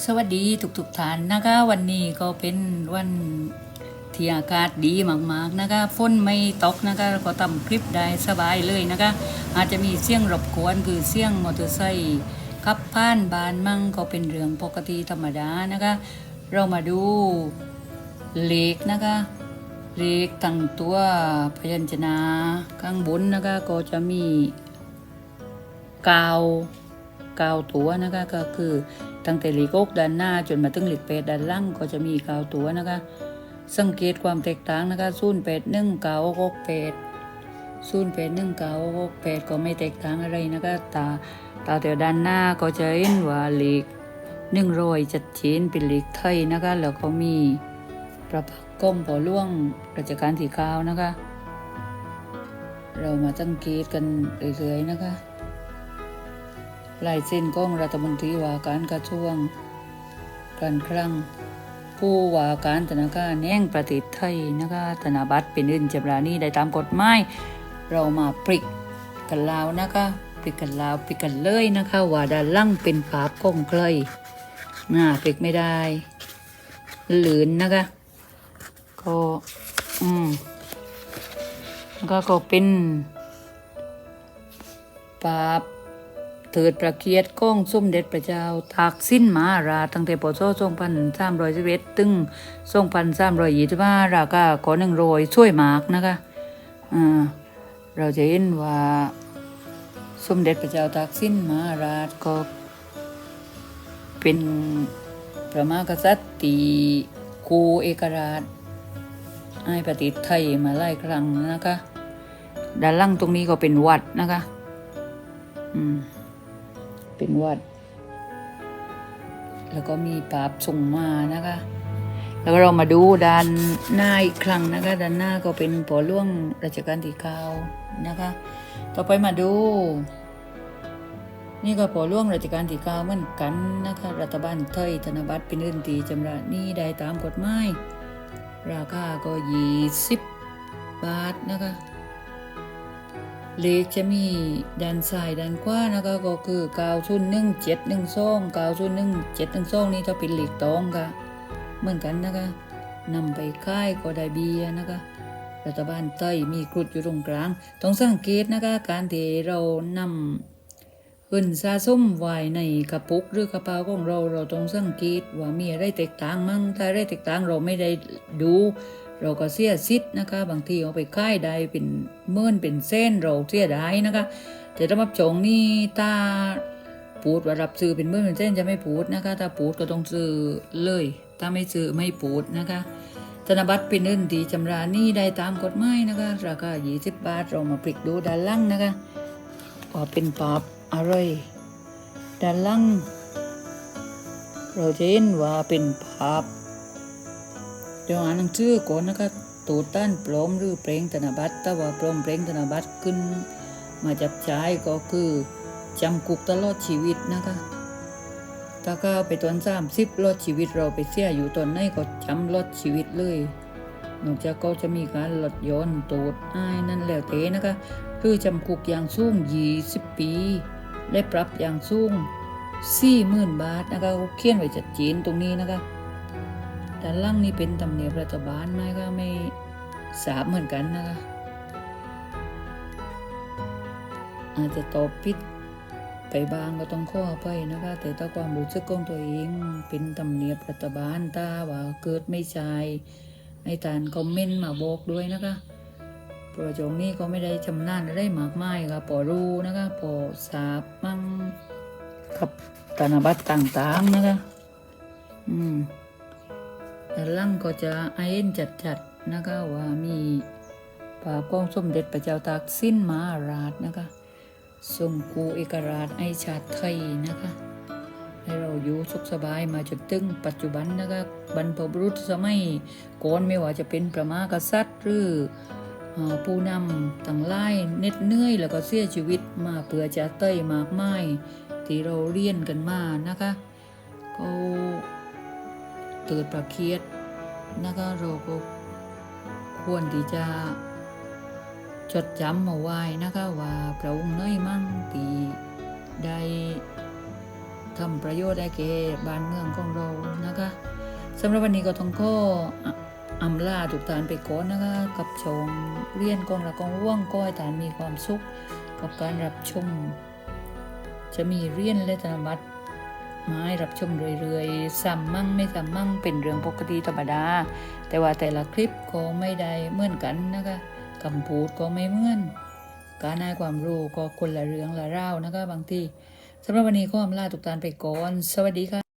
สวัสดีทุกๆท่านนะคะวันนี้ก็เป็นวันที่อากาศดีมากๆนะคะฝนไม่ตกนะคะก็ทำคลิปได้สบายเลยนะคะ อาจจะมีเสียงรบกวนคือเสียงมอเตอร์ไซค์ขับผ่านบานมั่งก็เป็นเรื่องปกติธรรมดานะคะ เรามาดูเลขนะคะเลขตั้งตัวพยัญชนะข้างบนนะคะก็จะมีกาว กาวตัวนะคะก็คือตั้งแต่หลีกอกด้านหน้าจนมาถึงหลีกเป็ดด้านล่างก็จะมีกาวตัวนะคะ สังเกตความแตกต่างนะคะศูนย์แปดหนึ่งเก้าหกแปดศูนย์แปดหนึ่งเก้าหกแปดก็ไม่แตกต่างอะไรนะคะตาตาแต่ด้านหน้าก็จะเห็นว่าหลีกหนึ่งรอยจัดเจนเป็นหลีกไทยนะคะแล้วก็มีประพักก้มปอล่วงราชการที่เก้านะคะ เรามาสังเกตกันเรื่อยๆนะคะ ลายเส้นของรัฐมนตรีว่าการกระทรวงการคลังผู้ว่าการธนาคารแห่งประเทศไทยนะคะธนบัตรเป็นอื่นจำรานี้ได้ตามกฎหมายเรามาปริกกันลาวนะคะปริกกันลาวปริกกันเลยนะคะ ว่าด้านล่างเป็นภาพของใครน่าปริกไม่ได้ หลืนนะคะก็อืมก็ก็เป็นภาพ เถิดประเกียรติก้องส้มเด็จพระเจ้าตากสิ้นมาราตั้งแต่ปศ2311ถึง2325ราคาขอหนึ่งรอยช่วยมากนะคะอ่าเราจะเห็นว่าสมเด็จพระเจ้าตากสินมหาราชก็เป็นพระมหากษัตริย์ตีคูเอกราชให้ประเทไทยมาหลายครั้งนะคะ ด้านล่างตรงนี้ก็เป็นวัดนะคะ อืม เป็นวัด แล้วก็มีปราบส่งมานะคะ แล้วก็เรามาดูด้านหน้าอีกครั้งนะคะ ด้านหน้าก็เป็นปอล่วงรัชกาลที่เก้านะคะ ต่อไปมาดู นี่ก็ปอล่วงรัชกาลที่เก้าเหมือนกันนะคะ รัฐบาลไทยธนบัตรเป็นเงินตีจำระนี้ได้ตามกฎหมายราคาก็ยี่สิบบาทนะคะ เลขจะมีด้านซ้ายด้านขวานะคะก็คือ9 0 1 7 1 2 9 0 1 7 1 2นี่จะเป็นเลขตองค่ะ เหมือนกันนะคะนำไปค่ายก็ได้เบียนะคะรัฐบาลไต้มีกรุดอยู่ตรงกลาง ต้องสังเกตนะคะ การที่เรานำเงินสะสมไว้ในกระปุกหรือกระเป๋าของเราเราต้องสังเกตว่ามีอะไรแตกต่างมั่งถ้าอะไรแตกต่างเราไม่ได้ดู เราก็เสียสิทธ์นะคะ บางทีเอาไปค่ายได้เป็นหมื่อนเป็นเส้นเราเสียได้นะคะแต่ถ้ามาจงนี่ถ้าปูดว่ารับซื้อเป็นหมื่อนเป็นเส้นจะไม่ปูดนะคะ ถ้าปูดก็ต้องซื้อเลย ถ้าไม่ซื้อไม่ปูดนะคะธนบัตรเป็นเงินดีจำรานี่ได้ตามกฎหมายนะคะ ราคา20 บาท เรามาพลิกดูด้านล่างนะคะว่าเป็นปาบอะไรด้านล่างเราจะเห็นว่าเป็นภาพ เดี๋ยวอ่านหนังสือก่อนนะคะตูดต้านปลอมหรือเพลงธนบัตรแต่ว่าปลอมเพลงธนบัตรขึ้น มาจับใช้ก็คือจำคุกตลอดชีวิตนะคะถ้าก็ไปตอนสามสิบลดชีวิตเราไปเสียอยู่ตอนไหนก็จำลดชีวิตเลย นอกจากก็จะมีการลดย้อนตูดอ้ายนั่นแล้วเตนะคะ คือจำคุกอย่างสูงยี่สิบปี ได้ปรับอย่างสูงสี่หมื่นบาทนะคะเขียนไว้จัดเจนตรงนี้นะคะ ด้านล่างนี่เป็นตำเนียบรัฐบาลไหมก็ไม่ทราบเหมือนกันนะคะอาจจะตอบผิดไปบางก็ต้องข้ออภัยนะคะ แต่ถ้าความรู้สึกของตัวเองเป็นตำเนียบรัฐบาลถ้าว่าเกิดไม่ใช่ให้ทานคอมเมนต์มาบอกด้วยนะคะเพระจงนี้ก็ไม่ได้ชำนาญอะไรมากมายค่ะพอรู้นะคะพอทราบมั่งกับธนบัตรต่างๆนะคะอืม ด้านล่างก็จะไอ้เห็นจัดๆนะคะว่ามีภาพของสมเด็จพระเจ้าตากสินมหาราชนะคะทรงกูเอกราชไอชาติไทยนะคะให้เราอยู่สุขสบายมาจนถึงปัจจุบันนะคะบรรพบุรุษสมัยก่อนไม่ว่าจะเป็นพระมากษัตริย์หรืออผู้นำต่างไล่เน็ดเหนื่อยแล้วก็เสียชีวิตมาเพื่อจะเต้ยมากมายที่เราเรียนกันมานะคะก็ เกิดประเคียดนะคะเราก็ควรที่จะจดจำมาไว้นะคะว่าพระองค์น้อยมั่งตีได้ทำประโยชน์ได้แก่บ้านเมืองของเรานะคะสำหรับวันนี้ก็ต้องขออะอำลาทุกท่านไปก่อนนะคะ กับชมเรียนกองละกองว่วงก็ให้ท่านมีความสุข กับการรับชมจะมีเรียนและธนบัตร มาให้รับชมเรื่อยๆซ้ำมั่งไม่ซ้ำมั่งเป็นเรื่องปกติธรรมดา แต่ว่าแต่ละคลิปก็ไม่ได้เหมือนกันนะคะคำพูดก็ไม่เหมือน การให้ความรู้ก็คนละเรื่องละเล่านะคะบางทีสำหรับวันนี้ก็อำลาทุกท่านไปก่อน สวัสดีค่ะ